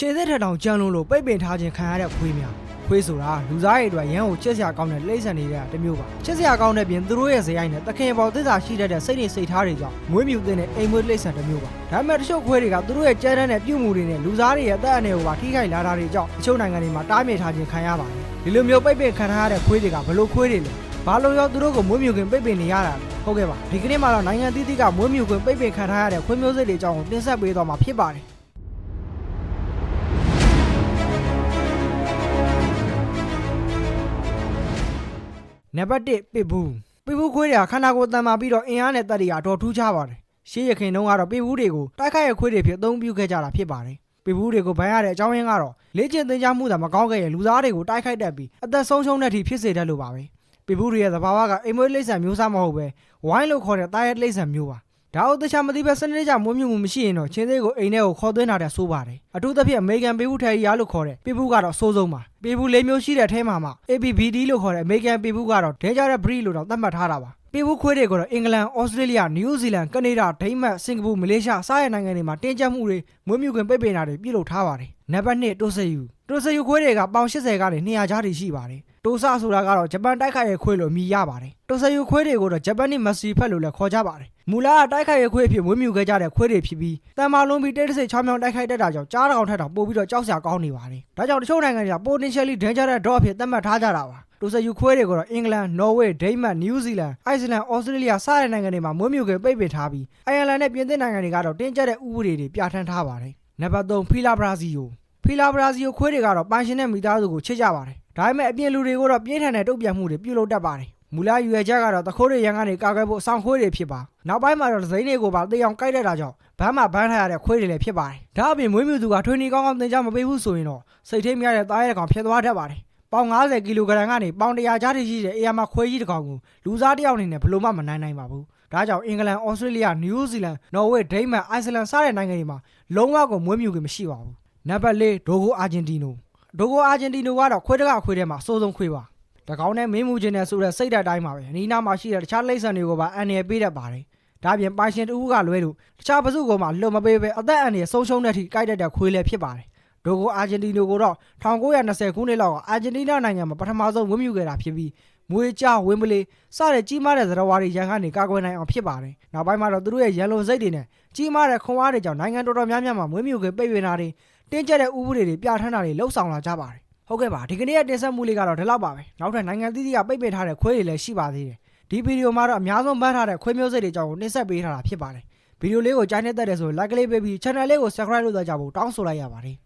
ခြေသက်ထက်တောင်ကြမ်းလုံးလို့ပိတ်ပင်ထားခြင်းခံရတဲ့ခွေးများခွေးဆိုတာလူသားရဲ့အတွက်ရန်ကိုချစ်စရာကောင်းတဲ့လိမ့်ဆန်တွေကတစ်မျိုးပါချစ်စရာကောင်းတဲ့ပြင်သူတို့ရဲ့ဇယိုင်းနဲ့တခင်ပေါ်သစ္စာရှိတတ်တဲ့စိတ်တွေစိတ်ထားတွေကြောင့်မွေးမြူတဲ့အိမ်မွေးလိမ့်ဆန်တစ်မျိုးပါဒါပေမဲ့တချို့ခွေးတွေကသူတို့ရဲ့ကြမ်းတမ်းတဲ့ပြုမှုတွေနဲ့လူသားတွေရဲ့အသက်အန္တရာယ်ကိုပါထိခိုက်လာတာတွေကြောင့်တချို့နိုင်ငံတွေမှာတားမြစ်ထားခြင်းခံရပါတယ်ဒီလိုမျိုးပိတ်ပင်ခံထားရတဲ့ခွေးတွေကဘလို့ခွေးတွေလဲဘာလို့ရောသူတို့ကိုမွေးမြူခင်ပိတ်ပင်နေရတာလဲဟုတ်ကဲ့ပါဒီကနေ့မှာတော့နိုင်ငံသီးသီးကမွေးမြူခင်ပိတ်ပင်ခံထားရတဲ့ခွေးမျိုးစိတ်တွေအကြောင်းကိုတင်ဆက်ပေးသွားမှာဖြစ်ပါတယ် နံပါတ်1ပစ်ဘူးပစ်ဘူးခွေးတွေကခန္ဓာကိုယ်တန်မာပြီးတော့အင်အားနဲ့တက်တွေကအတော်ထူးခြားပါတယ်ရှေးရခင်တုန်းကတော့ပစ်ဘူးတွေကိုတိုက်ခိုက်ရခွေးတွေဖြစ်အသုံးပြုခဲ့ကြတာဖြစ်ပါတယ်ပစ်ဘူးတွေကိုဗန်ရတဲ့အကြောင်းရင်းကတော့လေ့ကျင့်သင်ကြားမှုသာမကောင်းခဲ့ရင်လူသားတွေကိုတိုက်ခိုက်တတ်ပြီးအသက်ဆုံးရှုံးတဲ့အထိဖြစ်စေတတ်လို့ပါပဲပစ်ဘူးတွေရဲ့သဘာဝကအိမ်မွေးလိမ့်ဆန်မျိုးစားမဟုတ်ပဲဝိုင်းလို့ခေါ်တဲ့တားရဲလိမ့်ဆန်မျိုးပါ ဒါအုပ်တခြားမသိပဲစနစ်ကြမွေးမြူမှုမရှိရင်တော့ချင်းသေးကိုအိမ်ထဲကိုခေါ်သွင်းတာတဲ့ဆိုးပါတယ်အထူးသဖြင့်အမေရိကန်ပြည်ဘူးထဲရီယာလို့ခေါ်တဲ့ပြည်ဘူးကတော့အဆိုးဆုံးပါပြည်ဘူးလေးမျိုးရှိတဲ့အထဲမှာမှ ABBD လို့ခေါ်တဲ့အမေရိကန်ပြည်ဘူးကတော့ Dangerous Breed လို့တော့သတ်မှတ်ထားတာပါပြည်ဘူးခွေးတွေကတော့အင်္ဂလန်၊ဩစတြေးလျ၊နယူးဇီလန်၊ကနေဒါ၊ဒိန်းမတ်၊စင်ကာပူ၊မလေးရှားစတဲ့နိုင်ငံတွေမှာတင်းကျပ်မှုတွေမွေးမြူခွင့်ပိတ်ပင်တာတွေပြုလုပ်ထားပါတယ် နံပါတ်1တိုဆယူတိုဆယူခွေးတွေကပေါင်80ကနေ200ကြားထိရှိပါတယ်တိုဆဆိုတာကတော့ဂျပန်တိုက်ခိုက်ရေးခွေးလို့အမည်ရပါတယ်တိုဆယူခွေးတွေကိုတော့ဂျပန်နစ်မက်ဆီဖက်လို့လည်းခေါ်ကြပါတယ်မူလကတိုက်ခိုက်ရေးခွေးအဖြစ်မွေးမြူခဲ့ကြတဲ့ခွေးတွေဖြစ်ပြီးတန်မာလုံးပြီးတိတ်တဆိတ်ချောင်းမြောင်းတိုက်ခိုက်တတ်တာကြောင့်ကြားတောင်ထက်တောင်ပို့ပြီးတော့ကြောက်စရာကောင်းနေပါတယ်ဒါကြောင့်တချို့နိုင်ငံတွေက potentially dangerous dog အဖြစ်သတ်မှတ်ထားကြတာပါတိုဆယူခွေးတွေကတော့အင်္ဂလန်၊နော်ဝေး၊ဒိန်းမတ်၊နယူးဇီလန်၊အိုက်စလန်၊ဩစတြေးလျစတဲ့နိုင်ငံတွေမှာမွေးမြူခဲ့ပိတ်ပင်ထားပြီးအိုင်ယာလန်နဲ့ပြင်သစ်နိုင်ငံတွေကတော့တင်းကျပ်တဲ့ဥပဒေတွေပြဋ္ဌာန်းထားပါတယ် နံပါတ်3ဖီလာဘရာဇီယိုဖီလာဘရာဇီယိုခွေးတွေကတော့ပန်ရှင်တဲ့မိသားစုကိုချစ်ကြပါတယ်ဒါပေမဲ့အပြင်လူတွေကိုတော့ပြင်းထန်တဲ့တုံ့ပြန်မှုတွေပြုလုပ်တတ်ပါတယ်မူလရွယ်ချက်ကတော့တခိုးတွေရန်ကနေကာကွယ်ဖို့အဆောင်ခွေးတွေဖြစ်ပါနောက်ပိုင်းမှာတော့ဇိမ်းတွေကိုပါတေးအောင်ကိုက်တတ်တာကြောင့်ဘမ်းမှာဘမ်းထားရတဲ့ခွေးတွေလည်းဖြစ်ပါတယ်ဒါအပြင်မွေးမြူသူကထွေးနေကောင်းကောင်းသင်ကြားမပေးဘူးဆိုရင်တော့စိတ်ထိမ်းများတဲ့သားရဲကောင်ဖြစ်သွားတတ်ပါတယ်ပေါင်90ကီလိုဂရမ်ကနေပေါင်100ကြားထိရှိတဲ့အေယာမခွေးကြီးတစ်ကောင်ကိုလူစားတစ်ယောက်အနေနဲ့ဘယ်လို့မှမနိုင်နိုင်ပါဘူး ဒါကြောင့်အင်္ဂလန်၊ဩစတြေးလျ၊နယူးဇီလန်၊နော်ဝေး၊ဒိန်းမတ်၊အိုက်စလန်စတဲ့နိုင်ငံတွေမှာလုံးဝကိုမွေးမြူခင်မရှိပါဘူးနံပါတ်၄ဒိုဂိုအာဂျင်တီနိုဒိုဂိုအာဂျင်တီနိုကတော့ခွေးတကခွေးထဲမှာအဆိုးဆုံးခွေးပါတကောင်နဲ့မင်းမှုခြင်းနဲ့ဆိုတဲ့စိတ်ဓာတ်တိုင်းပါပဲအနီးနားမှာရှိတဲ့တခြားလိမ့်ဆန်တွေကိုပါအန်ရယ်ပေးတတ်ပါတယ်ဒါပြင်ပိုင်ရှင်တူကလွဲလို့တခြားပစုကမှလွတ်မပေးပဲအသက်အန္တရာယ်ဆုံးရှုံးတဲ့အထိကိုက်တတ်တဲ့ခွေးလည်းဖြစ်ပါတယ်ဒိုဂိုအာဂျင်တီနိုကိုတော့1920ခုနှစ်လောက်ကအာဂျင်တီးနားနိုင်ငံမှာပထမဆုံးဝန်းမြူခဲ့တာဖြစ်ပြီး မွေကြဝင်းပလေးစတဲ့ကြီးမားတဲ့သရဝါတွေရန်ကနေကာကွယ်နိုင်အောင်ဖြစ်ပါတယ်နောက်ပိုင်းမှာတော့သူတို့ရဲ့ရန်လုံစိတ်တွေနဲ့ကြီးမားတဲ့ခွန်အားတွေကြောင့်နိုင်ငံတော်တော်များများမှာမွေးမြူခွင့်ပိတ်ပင်တာတွေတင်းကျပ်တဲ့ဥပဒေတွေပြဋ္ဌာန်းတာတွေလှုပ်ဆောင်လာကြပါတယ်ဟုတ်ကဲ့ပါဒီကနေ့ရဲ့တင်ဆက်မှုလေးကတော့ဒီလောက်ပါပဲနောက်ထပ်နိုင်ငံသီးသီးကပိတ်ပင်ထားတဲ့ခွေးတွေလည်းရှိပါသေးတယ်ဒီဗီဒီယိုမှာတော့အများဆုံးဗန်းထားတဲ့ခွေးမျိုးစိတ်တွေအကြောင်းကိုတင်ဆက်ပေးထားတာဖြစ်ပါတယ်ဗီဒီယိုလေးကိုကြိုက်နေတဲ့တဲ့ဆို like လေးပေးပြီး channel လေးကို subscribe လုပ်သွားကြဖို့တောင်းဆိုလိုက်ရပါတယ်